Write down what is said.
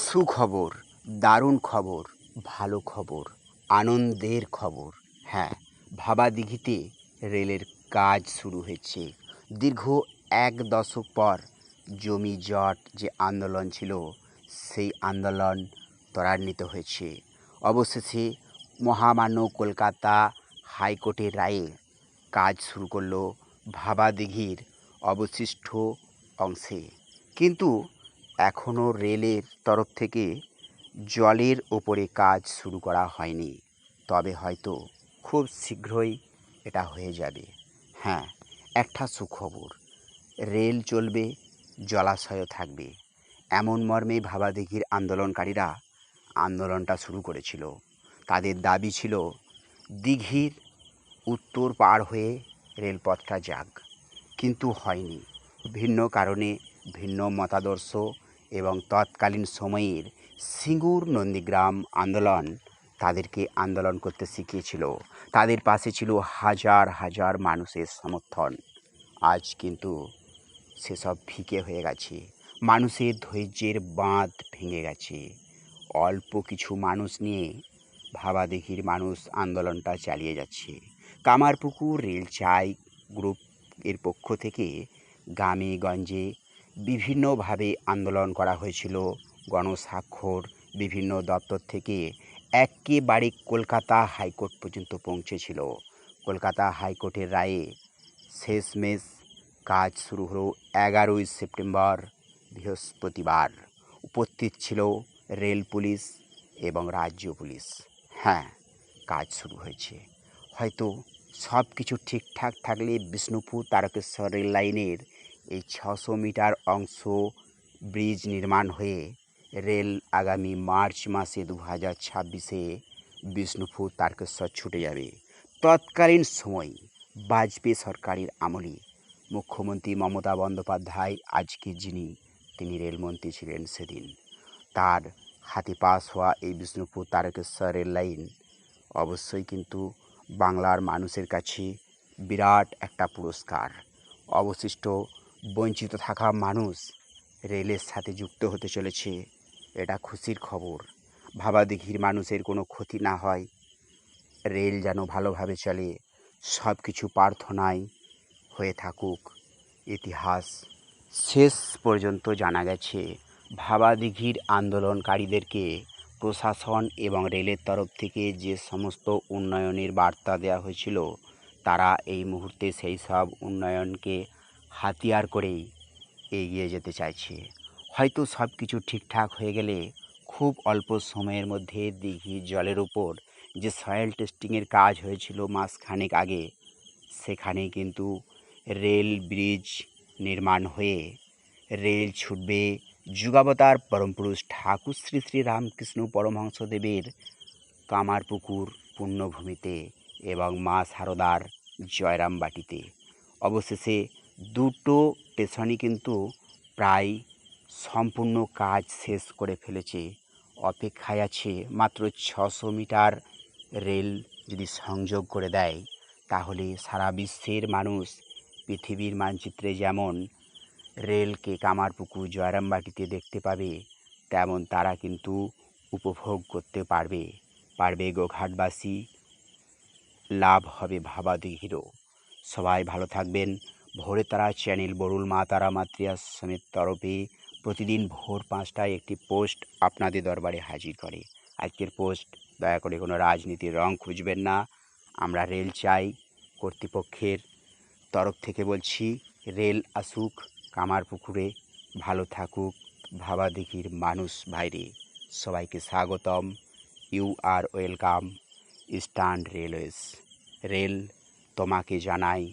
সুখবর, দারুণ খবর, ভালো খবর, আনন্দের খবর। হ্যাঁ ভাবা দিঘিতে রেলের কাজ শুরু হয়েছে। দীর্ঘ এক দশক পর জমি জট যে আন্দোলন ছিল, সেই আন্দোলন ত্বরান্বিত হয়েছে। অবশেষে মহামান্য কলকাতা হাইকোর্টের রায়ে কাজ শুরু করল ভাবা দিঘির অবশিষ্ট অংশে। কিন্তু এখনও রেলের তরফ থেকে জলের ওপরে কাজ শুরু করা হয়নি। তবে হয়তো খুব শীঘ্রই এটা হয়ে যাবে। হ্যাঁ একটা সুখবর। রেল চলবে, জলাশয়ও থাকবে। এমন মর্মে ভাবাদিঘির আন্দোলনকারীরা আন্দোলনটা শুরু করেছিল। তাদের দাবি ছিল, দিঘির উত্তর পার হয়ে রেলপথটা যাক। কিন্তু হয়নি। ভিন্ন কারণে ভিন্ন মতাদর্শ এবং তৎকালীন সময়ের সিঙ্গুর নন্দীগ্রাম আন্দোলন তাদেরকে আন্দোলন করতে শিখিয়েছিল। তাদের পাশে ছিল হাজার হাজার মানুষের সমর্থন। আজ কিন্তু সেসব ফিকে হয়ে গেছে। মানুষের ধৈর্যের বাঁধ ভেঙে গেছে। অল্প কিছু মানুষ নিয়ে ভাবাদিঘির মানুষ আন্দোলনটা চালিয়ে যাচ্ছে। কামারপুকুর রেল চাই গ্রুপ এর পক্ষ থেকে গ্রামে গঞ্জে বিভিন্নভাবে আন্দোলন করা হয়েছিল। গণস্বাক্ষর বিভিন্ন দপ্তর থেকে একেবারে কলকাতা হাইকোর্ট পর্যন্ত পৌঁছেছিল। কলকাতা হাইকোর্টের রায়ে শেষমেশ কাজ শুরু হলো এগারোই সেপ্টেম্বর, বৃহস্পতিবার। উপস্থিত ছিল রেল পুলিশ এবং রাজ্য পুলিশ। হ্যাঁ কাজ শুরু হয়েছে। হয়তো সব কিছু ঠিকঠাক থাকলে বিষ্ণুপুর, তারকেশ্বর রেল লাইনের এই ছশো মিটার অংশ ব্রিজ নির্মাণ হয়ে রেল আগামী মার্চ মাসে দু হাজার ছাব্বিশে বিষ্ণুপুর তারকেশ্বর ছুটে যাবে। তৎকালীন সময় বাজপেয়ী সরকারের আমলে মুখ্যমন্ত্রী মমতা বন্দ্যোপাধ্যায়, আজকে যিনি তিনি রেলমন্ত্রী ছিলেন সেদিন, তার হাতে পাশ হওয়া এই বিষ্ণুপুর তারকেশ্বর রেল লাইন অবশ্যই কিন্তু বাংলার মানুষের কাছে বিরাট একটা পুরস্কার। অবশিষ্ট বঞ্চিত থাকা মানুষ রেলের সাথে যুক্ত হতে চলেছে। এটা খুশির খবর। ভাবাদিঘির মানুষের কোনো ক্ষতি না হয়। রেল যেন ভালোভাবে চলে সব কিছু প্রার্থনায় হয়ে থাকুক। ইতিহাস শেষ পর্যন্ত জানা গেছে ভাবাদিঘির আন্দোলনকারীদেরকে প্রশাসন এবং রেলের তরফ থেকে যে সমস্ত উন্নয়নের বার্তা দেওয়া হয়েছিল, তারা এই মুহূর্তে সেই সব উন্নয়নকে হাতিয়ার করেই এগিয়ে যেতে চাইছে। হয়তো সব কিছু ঠিকঠাক হয়ে গেলে খুব অল্প সময়ের মধ্যে দিঘি জলের উপর যে সয়েল টেস্টিংয়ের কাজ হয়েছিল মাসখানেক আগে সেখানে কিন্তু রেল ব্রিজ নির্মাণ হয়ে রেল ছুটবে যুগাবতার পরমপুরুষ ঠাকুর শ্রী শ্রী রামকৃষ্ণ পরমহংসদেবের কামারপুকুর পুণ্যভূমিতে এবং মা সারদার জয়রামবাটিতে। অবশেষে দুটো স্টেশনই কিন্তু প্রায় সম্পূর্ণ কাজ শেষ করে ফেলেছে। অপেক্ষায় আছে মাত্র ছশো মিটার রেল যদি সংযোগ করে দেয়, তাহলে সারা বিশ্বের মানুষ পৃথিবীর মানচিত্রে যেমন রেলকে কামারপুকুর জয়রামবাটিতে দেখতে পাবে, তেমন তারা কিন্তু উপভোগ করতে পারবে। পারবে গোঘাটবাসী। লাভ হবে ভাবাদিঘিরও সবাই ভালো থাকবেন। ভোরে তারা চ্যানেল বরুল মা, তারা মাতৃ আশ্রমের তরফে প্রতিদিন ভোর পাঁচটায় একটি পোস্ট আপনাদের দরবারে হাজির করে। আজকের পোস্ট, দয়া করে কোনো রাজনীতির রং খুঁজবেন না। আমরা রেল চাই কর্তৃপক্ষের তরফ থেকে বলছি, রেল আসুক কামারপুকুরে ভালো থাকুক ভাবাদিঘির মানুষ বাইরে। সবাইকে স্বাগতম। You are welcome eastern railways. Rail তোমাকে জানাই